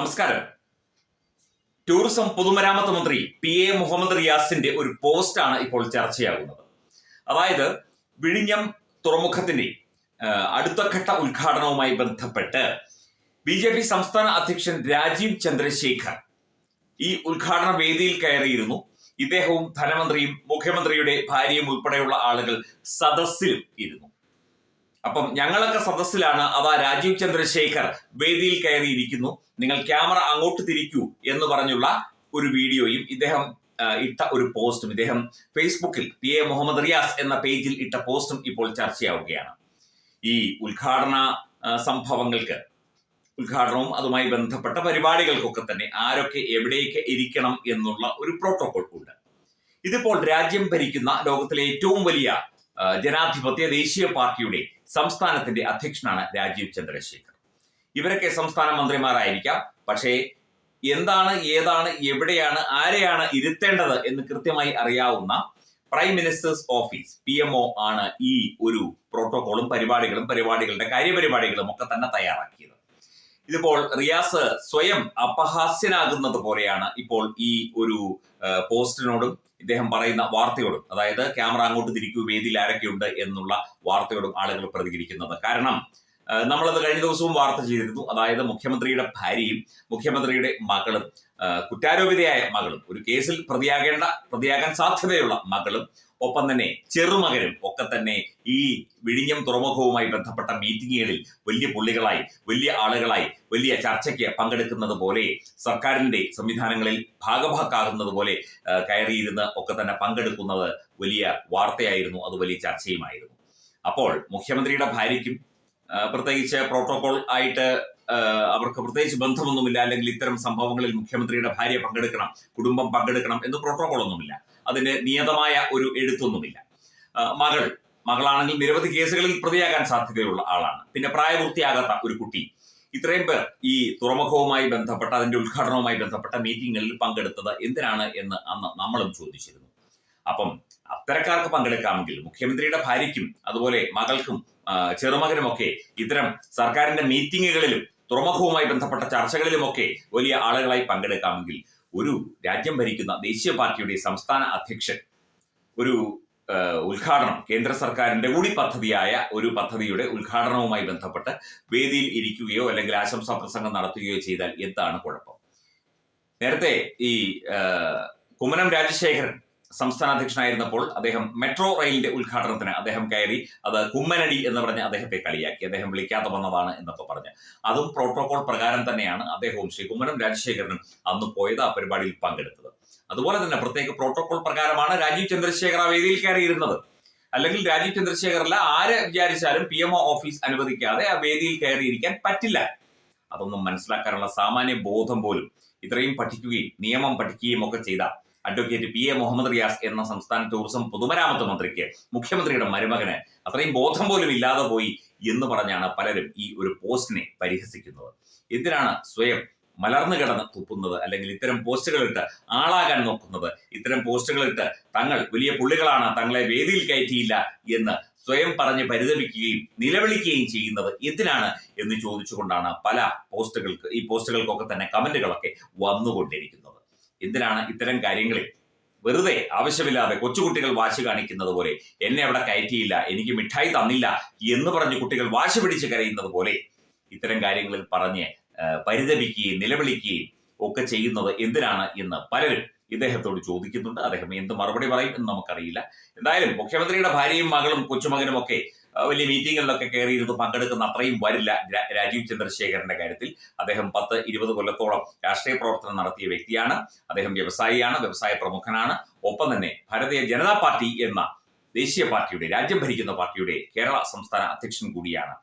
നമസ്കാരം. ടൂറിസം പൊതുമരാമത്ത് മന്ത്രി പി എ മുഹമ്മദ് റിയാസിന്റെ ഒരു പോസ്റ്റാണ് ഇപ്പോൾ ചർച്ചയാകുന്നത്. അതായത് വിഴിഞ്ഞം തുറമുഖത്തിന്റെ അടുത്ത ഘട്ട ഉദ്ഘാടനവുമായി ബന്ധപ്പെട്ട് ബി ജെ പി സംസ്ഥാന അധ്യക്ഷൻ രാജീവ് ചന്ദ്രശേഖർ ഈ ഉദ്ഘാടന വേദിയിൽ കയറിയിരുന്നു. ഇദ്ദേഹവും ധനമന്ത്രിയും മുഖ്യമന്ത്രിയുടെ ഭാര്യയും ഉൾപ്പെടെയുള്ള ആളുകൾ സദസ്സിലും ഇരുന്നു. അപ്പം ഞങ്ങളൊക്കെ സദസ്സിലാണ് അതാ രാജീവ് ചന്ദ്രശേഖർ വേദിയിൽ കയറിയിരിക്കുന്നു. നിങ്ങൾ ക്യാമറ അങ്ങോട്ട് തിരിക്കൂ എന്ന് പറഞ്ഞുള്ള ഒരു വീഡിയോയും ഇദ്ദേഹം ഇട്ട ഒരു പോസ്റ്റും ഇദ്ദേഹം ഫേസ്ബുക്കിൽ പി എ മുഹമ്മദ് റിയാസ് എന്ന പേജിൽ ഇട്ട പോസ്റ്റും ഇപ്പോൾ ചർച്ചയാവുകയാണ്. ഈ ഉദ്ഘാടന സംഭവങ്ങൾക്ക് ഉദ്ഘാടനവും അതുമായി ബന്ധപ്പെട്ട പരിപാടികൾക്കൊക്കെ തന്നെ ആരൊക്കെ എവിടേക്ക് ഇരിക്കണം എന്നുള്ള ഒരു പ്രോട്ടോകോൾ ഉണ്ട്. ഇതിപ്പോൾ രാജ്യം ഭരിക്കുന്ന ലോകത്തിലെ ഏറ്റവും വലിയ ജനാധിപത്യ ദേശീയ പാർട്ടിയുടെ സംസ്ഥാനത്തിന്റെ അധ്യക്ഷനാണ് രാജീവ് ചന്ദ്രശേഖർ. ഇവരൊക്കെ സംസ്ഥാന മന്ത്രിമാരായിരിക്കാം. പക്ഷേ എന്താണ് ഏതാണ് എവിടെയാണ് ആരെയാണ് ഇരുത്തേണ്ടത് എന്ന് കൃത്യമായി അറിയാവുന്ന prime minister's office P M O ആണ് ഈ ഒരു പ്രോട്ടോകോളും പരിപാടികളും പരിപാടികളുടെ കാര്യപരിപാടികളും ഒക്കെ തന്നെ തയ്യാറാക്കിയത്. ഇതിപ്പോൾ റിയാസ് സ്വയം അപഹാസ്യനാകുന്നത് പോലെയാണ് ഇപ്പോൾ ഈ ഒരു പോസ്റ്റിനോടും ഇദ്ദേഹം പറയുന്ന വാർത്തയോടും അതായത് ക്യാമറ അങ്ങോട്ട് തിരിക്കൂ വേദിയിൽ ആരൊക്കെയുണ്ട് എന്നുള്ള വാർത്തയോടും ആളുകൾ പ്രതികരിക്കുന്നത്. കാരണം നമ്മളത് കഴിഞ്ഞ ദിവസവും വാർത്ത ചെയ്തിരുന്നു. അതായത് മുഖ്യമന്ത്രിയുടെ ഭാര്യയും മുഖ്യമന്ത്രിയുടെ മകളും കുറ്റാരോപിതയായ മകളും. ഒരു കേസിൽ പ്രതിയാകേണ്ട പ്രതിയാകാൻ സാധ്യതയുള്ള മകളും ഒപ്പം തന്നെ ചെറുമകനും ഒക്കെ തന്നെ ഈ വിഴിഞ്ഞം തുറമുഖവുമായി ബന്ധപ്പെട്ട മീറ്റിങ്ങുകളിൽ വലിയ പുള്ളികളായി വലിയ ആളുകളായി വലിയ ചർച്ചയ്ക്ക് പങ്കെടുക്കുന്നത് പോലെ സർക്കാരിന്റെ സംവിധാനങ്ങളിൽ ഭാഗഭാക്കാകുന്നത് പോലെ കയറിയിരുന്ന് ഒക്കെ തന്നെ പങ്കെടുക്കുന്നത് വലിയ വാർത്തയായിരുന്നു അത് വലിയ ചർച്ചയുമായിരുന്നു. അപ്പോൾ മുഖ്യമന്ത്രിയുടെ ഭാര്യയ്ക്കും പ്രത്യേകിച്ച് പ്രോട്ടോകോൾ ആയിട്ട് അവർക്ക് പ്രത്യേകിച്ച് ബന്ധമൊന്നുമില്ല. അല്ലെങ്കിൽ ഇത്തരം സംഭവങ്ങളിൽ മുഖ്യമന്ത്രിയുടെ ഭാര്യ പങ്കെടുക്കണം കുടുംബം പങ്കെടുക്കണം എന്ന് പ്രോട്ടോകോൾ ഒന്നുമില്ല അതിന് നിയതമായ ഒരു എഴുത്തൊന്നുമില്ല. മകൾ മകളാണെങ്കിൽ നിരവധി കേസുകളിൽ പ്രതിയാകാൻ സാധ്യതയുള്ള ആളാണ്. പിന്നെ പ്രായപൂർത്തിയാകാത്ത ഒരു കുട്ടി. ഇത്രയും പേർ ഈ തുറമുഖവുമായി ബന്ധപ്പെട്ട അതിന്റെ ഉദ്ഘാടനവുമായി ബന്ധപ്പെട്ട മീറ്റിങ്ങുകളിൽ പങ്കെടുത്തത് എന്തിനാണ് എന്ന് അന്ന് നമ്മളും ചോദിച്ചിരുന്നു. അപ്പം അത്തരക്കാർക്ക് പങ്കെടുക്കാമെങ്കിൽ മുഖ്യമന്ത്രിയുടെ ഭാര്യയ്ക്കും അതുപോലെ മകൾക്കും ചെറുമകനുമൊക്കെ ഇത്തരം സർക്കാരിന്റെ മീറ്റിങ്ങുകളിലും തുറമുഖവുമായി ബന്ധപ്പെട്ട ചർച്ചകളിലുമൊക്കെ വലിയ ആളുകളായി പങ്കെടുക്കാമെങ്കിൽ ഒരു രാജ്യം ഭരിക്കുന്ന ദേശീയ പാർട്ടിയുടെ സംസ്ഥാന അധ്യക്ഷൻ ഒരു ഉദ്ഘാടനം കേന്ദ്ര സർക്കാരിന്റെ കൂടി പദ്ധതിയായ ഒരു പദ്ധതിയുടെ ഉദ്ഘാടനവുമായി ബന്ധപ്പെട്ട് വേദിയിൽ ഇരിക്കുകയോ അല്ലെങ്കിൽ ആശംസാ പ്രസംഗം നടത്തുകയോ ചെയ്താൽ എന്താണ് കുഴപ്പം? നേരത്തെ ഈ കുമ്മനം രാജശേഖരൻ സംസ്ഥാന അധ്യക്ഷനായിരുന്നപ്പോൾ അദ്ദേഹം മെട്രോ റെയിലിന്റെ ഉദ്ഘാടനത്തിന് അദ്ദേഹം കയറി. അത് കുമ്മനടി എന്ന് പറഞ്ഞ് അദ്ദേഹത്തെ കളിയാക്കി. അദ്ദേഹം വിളിക്കാതെ വന്നതാണ് എന്നൊക്കെ പറഞ്ഞ്. അതും പ്രോട്ടോകോൾ പ്രകാരം തന്നെയാണ് അദ്ദേഹവും ശ്രീ കുമ്മനം രാജശേഖരനും അന്ന് പോയത് ആ പരിപാടിയിൽ പങ്കെടുത്തത്. അതുപോലെ തന്നെ പ്രത്യേക പ്രോട്ടോകോൾ പ്രകാരമാണ് രാജീവ് ചന്ദ്രശേഖർ ആ വേദിയിൽ കയറിയിരുന്നത്. അല്ലെങ്കിൽ രാജീവ് ചന്ദ്രശേഖറല്ല ആര് വിചാരിച്ചാലും പി എം ഒ ഓഫീസ് അനുവദിക്കാതെ ആ വേദിയിൽ കയറിയിരിക്കാൻ പറ്റില്ല. അതൊന്നും മനസ്സിലാക്കാനുള്ള സാമാന്യ ബോധം പോലും ഇത്രയും പഠിക്കുകയും നിയമം പഠിക്കുകയും ഒക്കെ ചെയ്ത advocate P A Muhammad Riyas എന്ന സംസ്ഥാന ടൂറിസം പൊതുമരാമത്ത് മന്ത്രിക്ക് മുഖ്യമന്ത്രിയുടെ മരുമകന് അത്രയും ബോധം പോലും ഇല്ലാതെ പോയി എന്ന് പറഞ്ഞാണ് പലരും ഈ ഒരു പോസ്റ്റിനെ പരിഹസിക്കുന്നത്. എന്തിനാണ് സ്വയം മലർന്നു കിടന്ന് തുപ്പുന്നത്? അല്ലെങ്കിൽ ഇത്തരം പോസ്റ്റുകളിട്ട് ആളാകാൻ നോക്കുന്നത്? ഇത്തരം പോസ്റ്റുകളിട്ട് തങ്ങൾ വലിയ പുള്ളികളാണ് തങ്ങളെ വേദിയിൽ കയറ്റിയില്ല എന്ന് സ്വയം പറഞ്ഞ് പരിതപിക്കുകയും നിലവിളിക്കുകയും ചെയ്യുന്നത് എന്തിനാണ് എന്ന് ചോദിച്ചുകൊണ്ടാണ് പല പോസ്റ്റുകൾക്ക് ഈ പോസ്റ്റുകൾക്കൊക്കെ തന്നെ കമന്റുകളൊക്കെ വന്നുകൊണ്ടിരിക്കുന്നത്. എന്തിനാണ് ഇത്തരം കാര്യങ്ങളിൽ വെറുതെ ആവശ്യമില്ലാതെ കൊച്ചുകുട്ടികൾ വാശി കാണിക്കുന്നത് പോലെ എന്നെ അവിടെ കയറ്റിയില്ല എനിക്ക് മിഠായി തന്നില്ല എന്ന് പറഞ്ഞ് കുട്ടികൾ വാശി പിടിച്ച് കരയുന്നത് പോലെ ഇത്തരം കാര്യങ്ങളിൽ പറഞ്ഞ് പരിതപിക്കുകയും നിലവിളിക്കുകയും ഒക്കെ ചെയ്യുന്നത് എന്തിനാണ് എന്ന് പലരും ഇദ്ദേഹത്തോട് ചോദിക്കുന്നുണ്ട്. അദ്ദേഹം എന്ത് മറുപടി പറയും എന്ന് നമുക്കറിയില്ല. എന്തായാലും മുഖ്യമന്ത്രിയുടെ ഭാര്യയും മകളും കൊച്ചുമകനും ഒക്കെ വലിയ മീറ്റിങ്ങുകളിലൊക്കെ കയറിയിരുന്ന് പങ്കെടുക്കുന്ന അത്രയും വരില്ല രാജീവ് ചന്ദ്രശേഖരന്റെ കാര്യത്തിൽ. അദ്ദേഹം പത്ത് ഇരുപത് കൊല്ലത്തോളം രാഷ്ട്രീയ പ്രവർത്തനം നടത്തിയ വ്യക്തിയാണ്. അദ്ദേഹം വ്യവസായിയാണ് വ്യവസായ പ്രമുഖനാണ്. ഒപ്പം തന്നെ ഭാരതീയ ജനതാ പാർട്ടി എന്ന ദേശീയ പാർട്ടിയുടെ രാജ്യം ഭരിക്കുന്ന പാർട്ടിയുടെ കേരള സംസ്ഥാന അധ്യക്ഷൻ കൂടിയാണ്.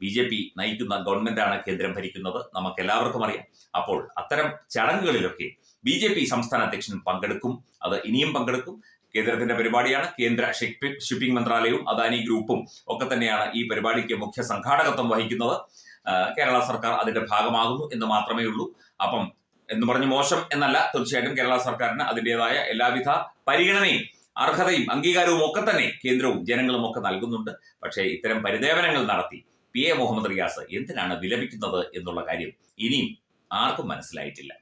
ബി ജെ പി നയിക്കുന്ന ഗവൺമെന്റാണ് കേന്ദ്രം ഭരിക്കുന്നത്. നമുക്ക് എല്ലാവർക്കും അറിയാം. അപ്പോൾ അത്തരം ചടങ്ങുകളിലൊക്കെ ബി ജെ പി സംസ്ഥാന അധ്യക്ഷൻ പങ്കെടുക്കും. അത് ഇനിയും പങ്കെടുക്കും. കേന്ദ്രത്തിന്റെ പരിപാടിയാണ് കേന്ദ്ര ഷിപ്പി- ഷിപ്പിംഗ് മന്ത്രാലയവും അദാനി ഗ്രൂപ്പും ഒക്കെ തന്നെയാണ് ഈ പരിപാടിക്ക് മുഖ്യ സംഘാടകത്വം വഹിക്കുന്നത്. കേരള സർക്കാർ അതിന്റെ ഭാഗമാകുന്നു എന്ന് മാത്രമേ ഉള്ളൂ. അപ്പം എന്ന് പറഞ്ഞ് മോശം എന്നല്ല തീർച്ചയായിട്ടും കേരള സർക്കാരിന് അതിന്റെതായ എല്ലാവിധ പരിഗണനയും അർഹതയും അംഗീകാരവും ഒക്കെ തന്നെ കേന്ദ്രവും ജനങ്ങളും ഒക്കെ നൽകുന്നുണ്ട്. പക്ഷേ ഇത്തരം പരിദേവനങ്ങൾ നടത്തി പി എ മുഹമ്മദ് റിയാസ് എന്തിനാണ് വിലപിക്കുന്നത് എന്നുള്ള കാര്യം ഇനിയും ആർക്കും മനസ്സിലായിട്ടില്ല.